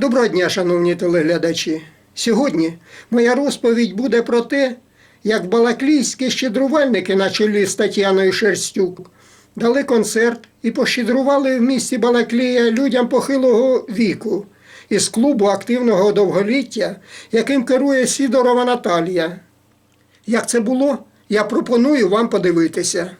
Доброго дня, шановні телеглядачі. Сьогодні моя розповідь буде про те, як балаклійські щедрувальники на чолі з Тетяною Шерстюк дали концерт і пощедрували в місті Балаклія людям похилого віку із клубу активного довголіття, яким керує Сідорова Наталія. Як це було, я пропоную вам подивитися.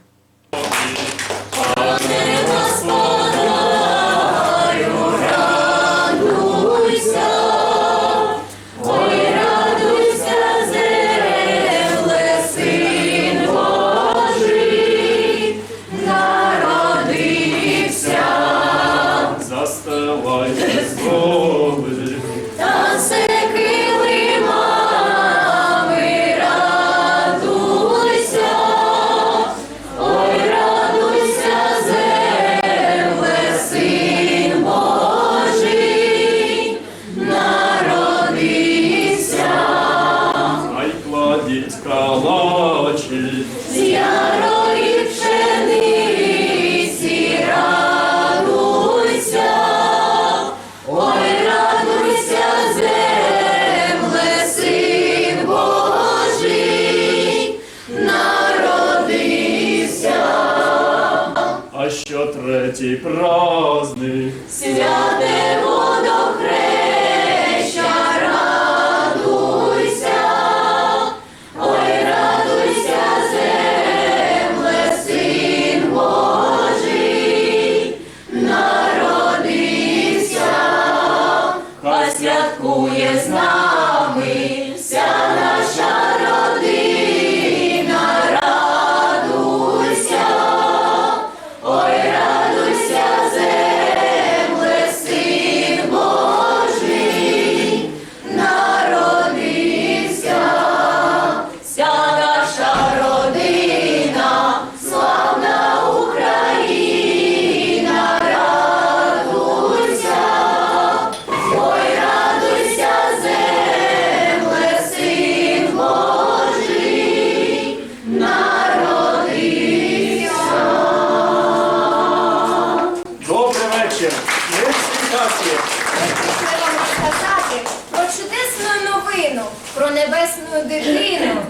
Небесну дитину.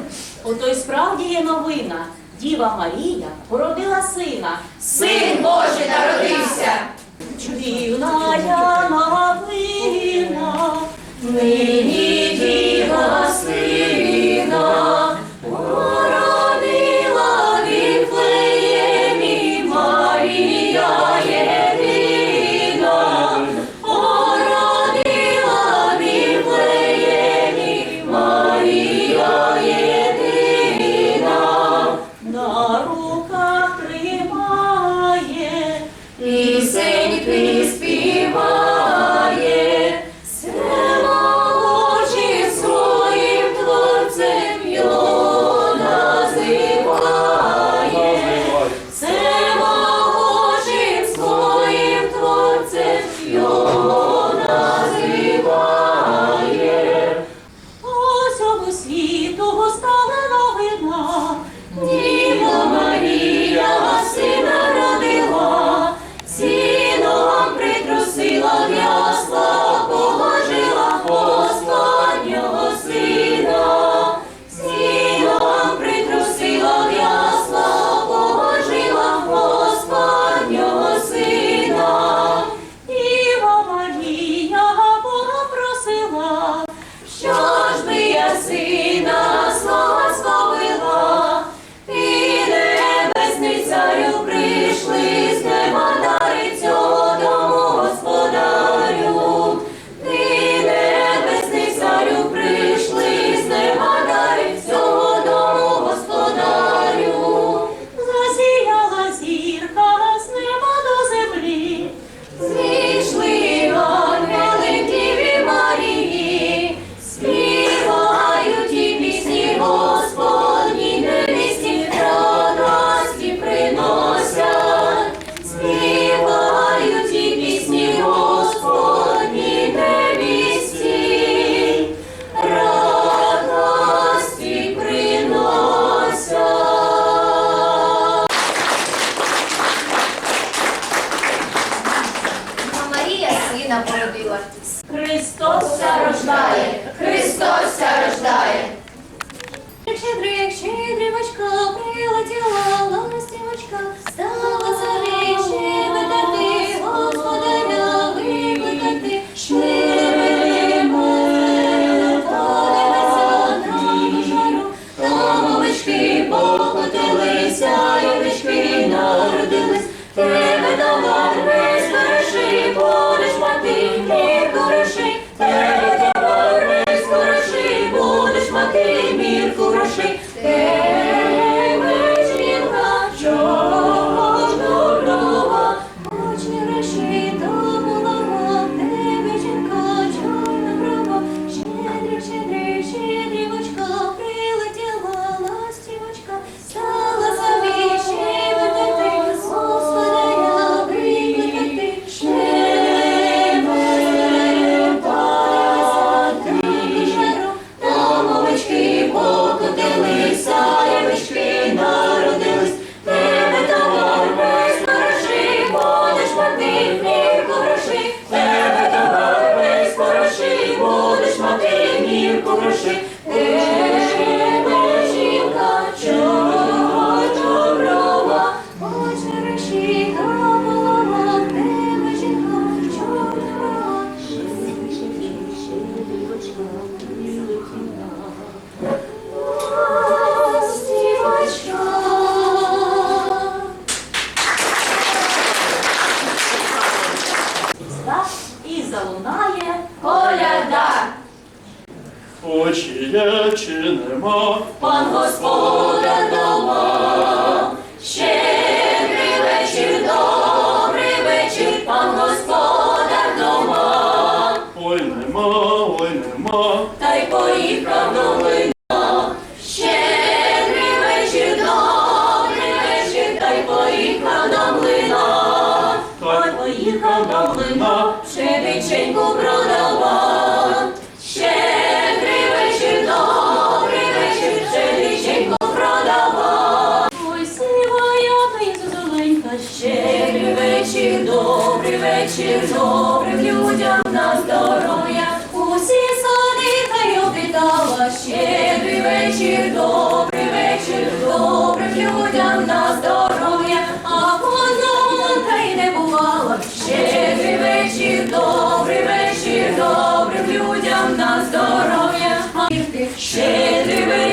Ото й справді є новина. Діва Марія породила сина. Син Божий народився. Чудівна я новина. Нині діва сина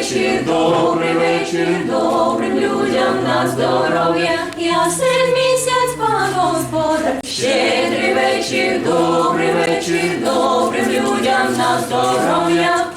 вечір, добрий вечір, добрим людям на здоров'я, ясен місяць, пан Господар, щедрий вечір, добрий вечір, добрим людям на здоров'я.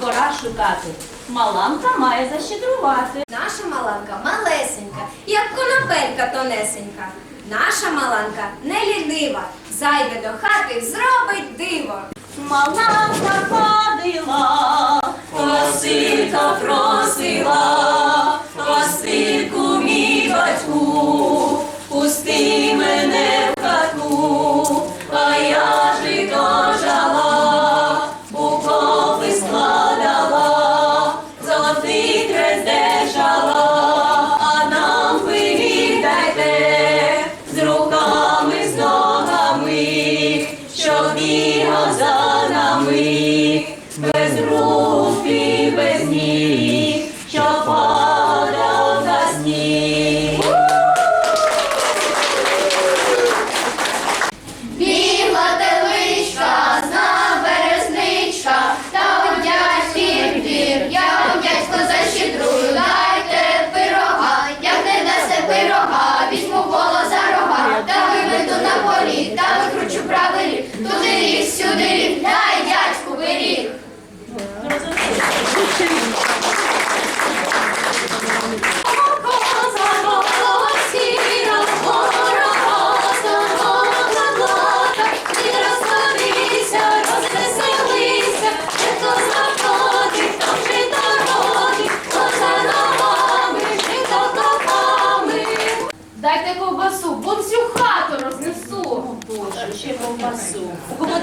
Пора шукати. Маланка має защедрувати. Наша маланка малесенька, як конопелька тонесенька. Наша маланка не лінива зайде до хати, зробить диво. Мала заходила, Василька просила, Васильку мій батьку, пусти мене в хату, а я житожа.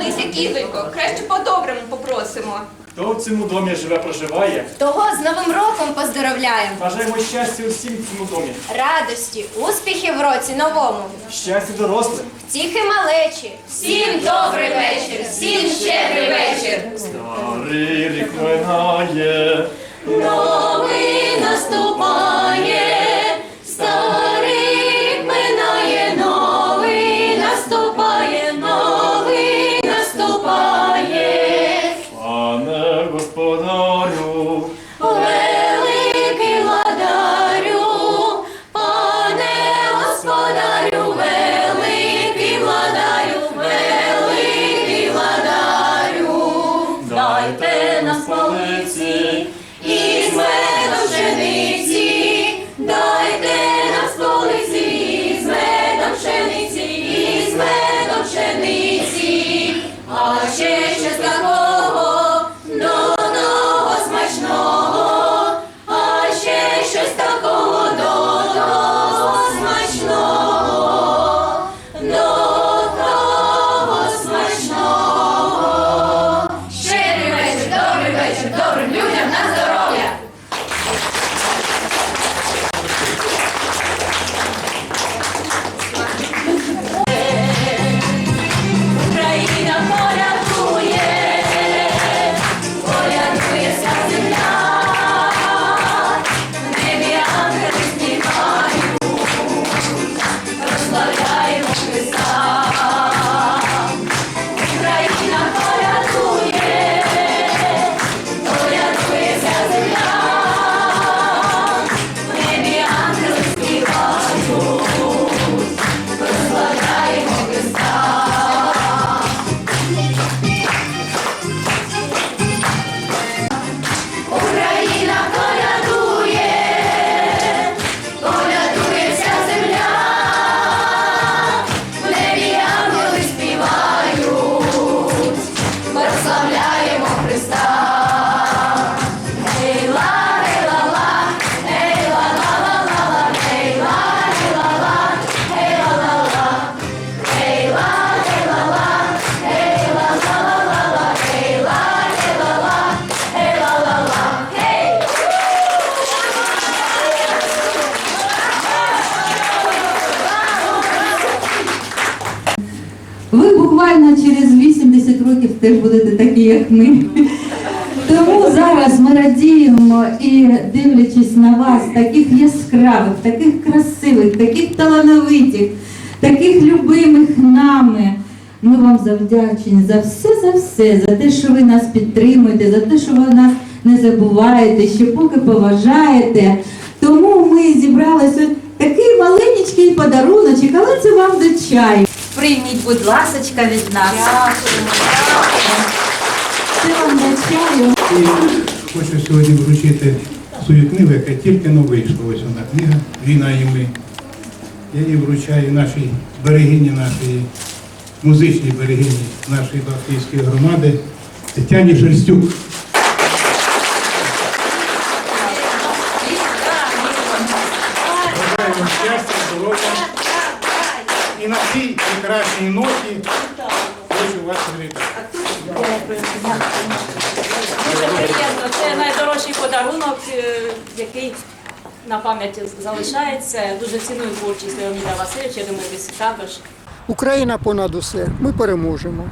Угомонися, кізонько, краще по-доброму попросимо. Хто в цьому домі живе, проживає? Того з Новим роком поздоровляємо. Бажаємо щастя усім в цьому домі. Радості, успіхів в році новому. Щастя дорослим. Тихи малечі. Всім добрий вечір, всім щедрий вечір. Старий рік минає. Новий наступає, буквально через 80 років теж будете такі, як ми. Тому зараз ми радіємо і дивлячись на вас, таких яскравих, таких красивих, таких талановитих, таких любимих нами. Ми вам завдячені за все, за все, за те, що ви нас підтримуєте, за те, що ви нас не забуваєте, що поки поважаєте. Тому ми зібрали сьогодні такий маленький подаруночок, але це вам до чаю. Прийміть, будь ласочка, від нас. Вам до. І хочу сьогодні вручити свою книгу, яка тільки но вийшла. Ось вона книга Війна і ми. Я її вручаю нашій берегині нашої, музичній берегині нашої Балтійської громади Тетяні Шерстюк. Щастя, здоров'я. І на цій прекрасній ноті хочу вас привітати. Дуже приємно. Це найдорожчий подарунок, е, який на пам'яті залишається. Дуже ціную творчість Леоніда Васильовича, я думаю, ви також. Україна понад усе. Ми переможемо.